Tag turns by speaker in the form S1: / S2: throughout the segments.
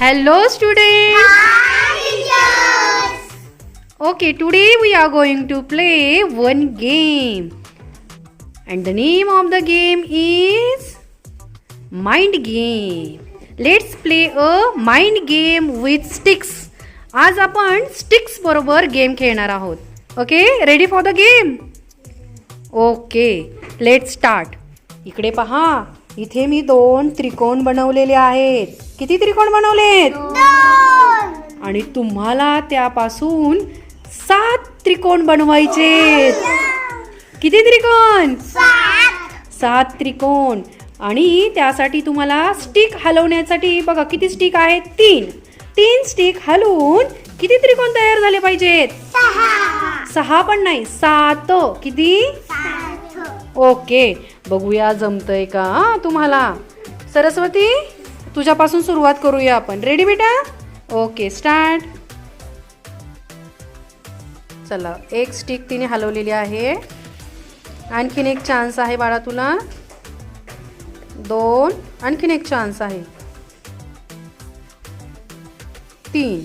S1: Hello students. Okay, today we are going to play one game. And the name of the game is Mind Game. Let's play a mind game with sticks. आज आपण sticks बरोबर game खेळणार आहोत okay ready for the game okay let start इकडे पहा. इथे मी दोन त्रिकोण बनवलेले आहेत. किती त्रिकोण बनवलेत? आणि तुम्हाला त्यापासून सात त्रिकोण बनवायचे किती त्रिकोण? सात. त्रिकोण. आणि त्यासाठी तुम्हाला स्टिक हलवण्यासाठी बघा किती स्टिक आहेत? तीन. तीन स्टिक हलवून किती त्रिकोण तयार झाले पाहिजेत? सहा. पण नाही सात. किती? ओके. बघूया जमतंय का? हा, तुम्हाला. सरस्वती तुझ्यापासून सुरुवात करूया आपण. रेडी बेटा? ओके स्टार्ट चला एक स्टिक तिने हलवलेली आहे. आणखीन एक चान्स आहे बाळा तुला. दोन आणखीन एक चान्स आहे. तीन.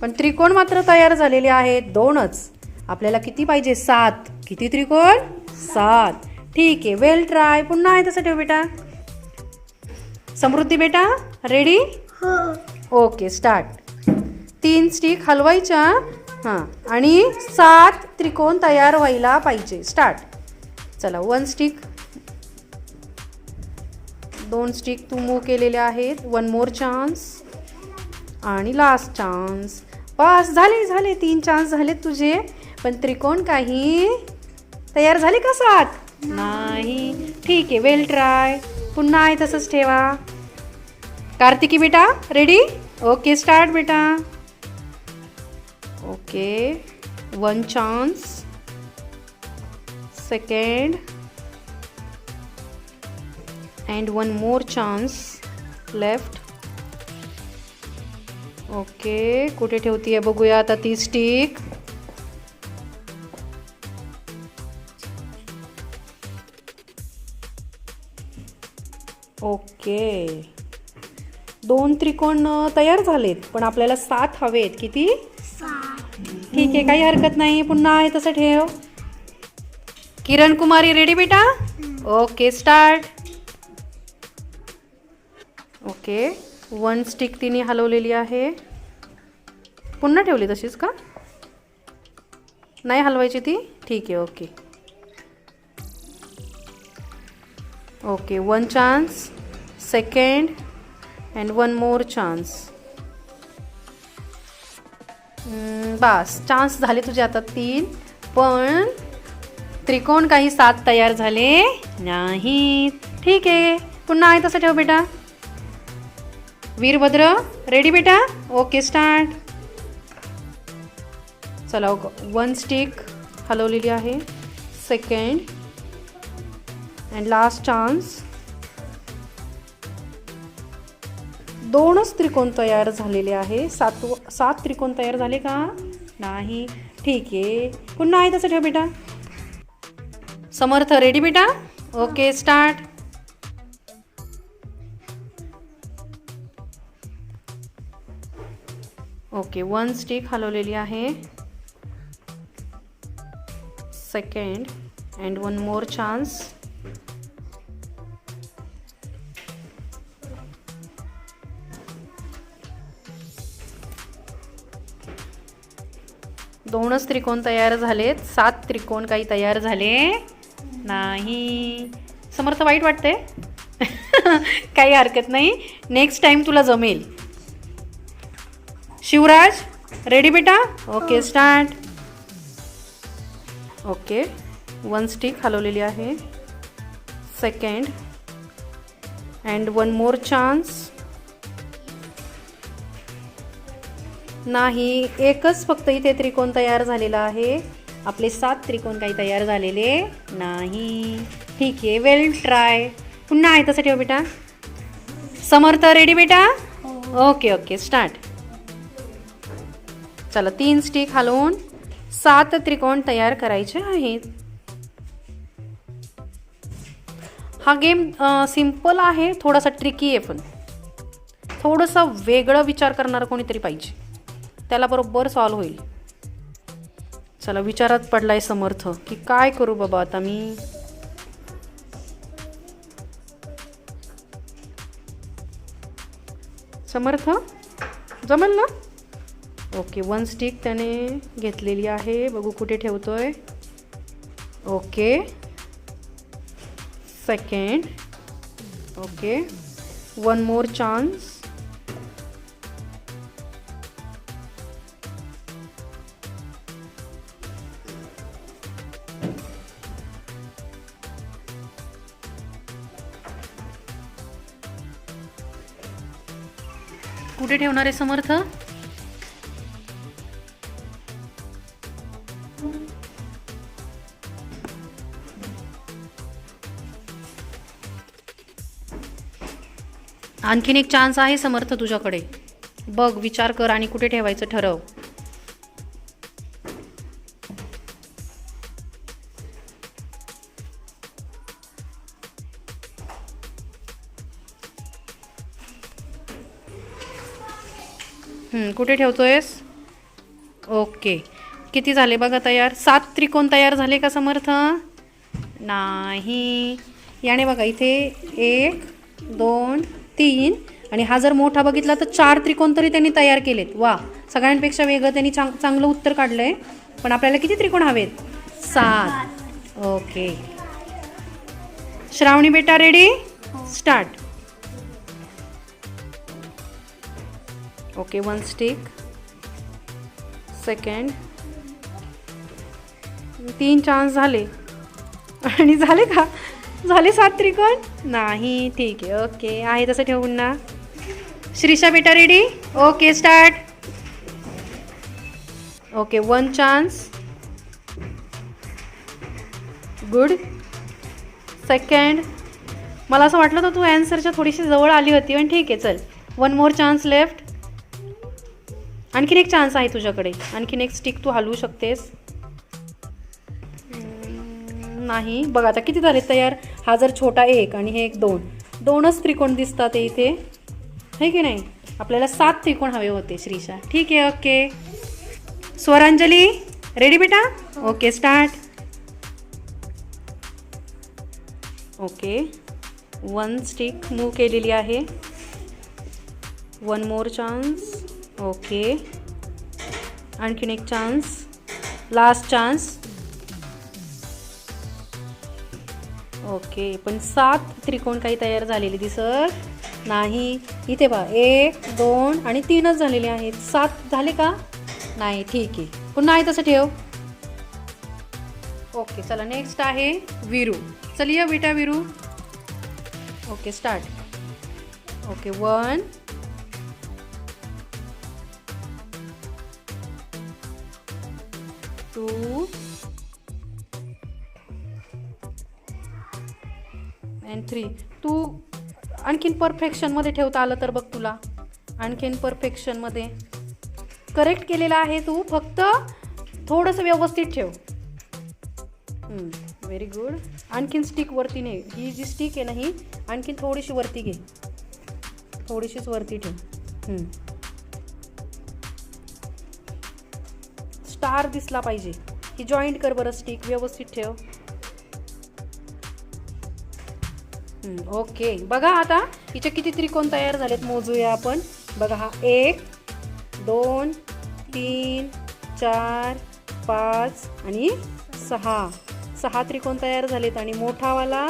S1: पण त्रिकोण मात्र तयार झालेले आहेत. दोनच. आपल्याला किती पाहिजे? सात. किती त्रिकोण? सात. ठीक आहे वेल ट्राय पुन्हा आहे तसं ठेव बेटा. समृद्धी बेटा रेडी ओके स्टार्ट तीन स्टिक हलवायच्या. हां आणि सात त्रिकोण तयार व्हायला पाहिजे. स्टार्ट चला वन स्टिक दोन स्टिक तू मूव केलेले आहेत. वन मोर चान्स आणि लास्ट चान्स बस झाले झाले. तीन चान्स झालेत तुझे. पण त्रिकोण काही तयार झाले का सात? नाही. ठीक आहे वेल ट्राय आहे तसंच ठेवा. कार्तिकी बेटा रेडी ओके स्टार्ट बेटा. Okay one chance second and one more chance left okay कुठे ठेवतीये बघूया आता ती स्टिक ओके. दोन त्रिकोण तयार झालेत पण आपल्याला सात हवेत. किती? ठीक आहे काही हरकत नाही. पुन्हा आहे तसं ठेव. किरण कुमारी रेडी बेटा? Okay start okay. One stick तिने हलवलेली आहे. पुन्हा ठेवली तशीच का? नाही हलवायची ती? ठीक आहे okay. Okay one chance second and one more chance bass chance झाले तुझे आता तीन पण त्रिकोण काही सात तयार झाले नाही ठीक आहे पुन्हा आहे तसं ठेव बेटा. वीरभद्र रेडी बेटा? ओके स्टार्ट चला वन स्टिक हलवलेली आहे. सेकंड अँड लास्ट चान्स दोनच त्रिकोण तयार झालेले आहे. सात सात त्रिकोण तयार झाले का? नाही. ठीक आहे. पुन्हा आहे तसं ठेव बेटा. समर्थ रेडी बेटा? Okay start okay one stick हलवलेली आहे. Second and one more chance दोनच त्रिकोण तयार झालेत. सात त्रिकोण काही तयार झाले. नाही. समर्थ वाईट वाटते काही हरकत नाही. नेक्स्ट टाइम तुला जमेल. शिवराज रेडी बेटा? Okay start okay one stick हलवलेली आहे. Second and one more chance नाही एकच फक्त इथे त्रिकोण तयार झालेला आहे. आपले सात त्रिकोण काही तयार झालेले नाही. ठीक आहे वेल ट्राय पुन्हा आहे तसं ठेव बेटा. समर्थ रेडी बेटा? ओके ओके स्टार्ट चला तीन स्टिक हलवून सात त्रिकोण तयार करायचे आहेत. हा गेम सिंपल आहे थोडासा ट्रिकी आहे पण. थोडंसं वेगळं विचार करणारं कोणीतरी पाहिजे. त्याला बरोबर सॉल्व होईल. चला विचारात पडलाय समर्थ की काय करू बाबा आता मी? समर्थ जमेल ना? ओके वन स्टिक त्याने घेतलेली आहे. बघू कुठे ठेवतोय. Okay. Second okay. One more chance कुठे ठेवणार आहे समर्थ? आणखीन एक चान्स आहे समर्थ तुझ्याकडे. बघ विचार कर आणि कुठे ठेवायचं ठरव. हं, कुठे ठेवतोयस? ओके. किती झाले बघा तयार? सात त्रिकोण तयार झाले का समर्थ? नाही. याने बघा इथे एक दोन तीन आणि हा जर मोठा बघितला तर चार त्रिकोण तरी त्यांनी तयार केलेत. वा सगळ्यांपेक्षा वेगळं त्यांनी चांग चांगलं उत्तर काढलंय. पण आपल्याला किती त्रिकोण हवेत? सात. ओके. श्रावणी बेटा ready start okay one stick second तीन चान्स झाले. आणि झाले का? झाले सात त्रिकोण? नाही ठीक आहे ओके आहे तसं ठेवून ना. श्रीषा बेटा ready okay start okay one chance good second मला असं वाटलं तर तू ॲन्सरच्या थोडीशी जवळ आली होती पण ठीक आहे चल. वन मोर चान्स लेफ्ट आणखीन एक चान्स आहे तुझ्याकडे. आणखीन एक स्टिक तू हलवू शकतेस. नाही. बघा आता किती झाले तयार? हा जर छोटा एक आणि हे एक दोन. दोनच त्रिकोण दिसतात इथे. है की नाही? आपल्याला सात त्रिकोण हवे होते श्रीशा. ठीक आहे ओके. स्वरांजली रेडी बेटा? Okay start okay. One stick move केलेली आहे. One more chance okay. आणखीन एक चान्स लास्ट चान्स ओके पण सात त्रिकोण काही तयार झालेले दिसत नाही. इथे पहा एक दोन आणि तीनच झालेले आहेत. सात झाले का? नाही ठीक आहे. पुन्हा आहे तसं ठेव. ओके चला नेक्स्ट आहे विरू. चल बेटा Viru. Okay start okay one two and three तू आणखीन परफेक्शनमध्ये ठेवता आलं तर बघ तुला. आणखीन परफेक्शनमध्ये करेक्ट केलेला आहे तू. फक्त थोडंसं व्यवस्थित ठेव. व्हेरी गुड आणखीन स्टिक वरती ने. ही जी स्टिक आहे ना ही आणखीन थोडीशी वरती घे. थोडीशीच वरती ठेव. स्टार दिसला पाहिजे. ही जॉईंट कर बरं स्टिक व्यवस्थित ठेव. ओके बघा आता हिचे किती त्रिकोण तयार झालेत मोजूया आपण. बघा हा एक दोन तीन चार पाच आणि सहा. सहा त्रिकोण तयार झालेत आणि मोठावाला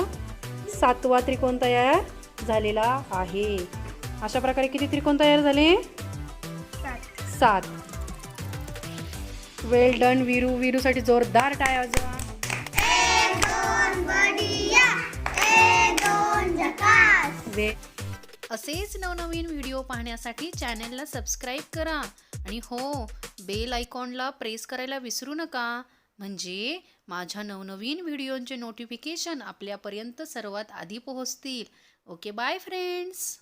S1: सातवा त्रिकोण तयार झालेला आहे. अशा प्रकारे किती त्रिकोण तयार झाले? सात. वेल डन विरू विरूसाठी जोरदार टाय वाजवा. वे
S2: असेच नवनवीन व्हिडिओ पाहण्यासाठी चॅनलला सबस्क्राईब करा आणि हो बेल आयकॉनला प्रेस करायला विसरू नका. म्हणजे माझ्या नवनवीन व्हिडिओंचे नोटिफिकेशन आपल्यापर्यंत सर्वात आधी पोहोचतील. Okay bye friends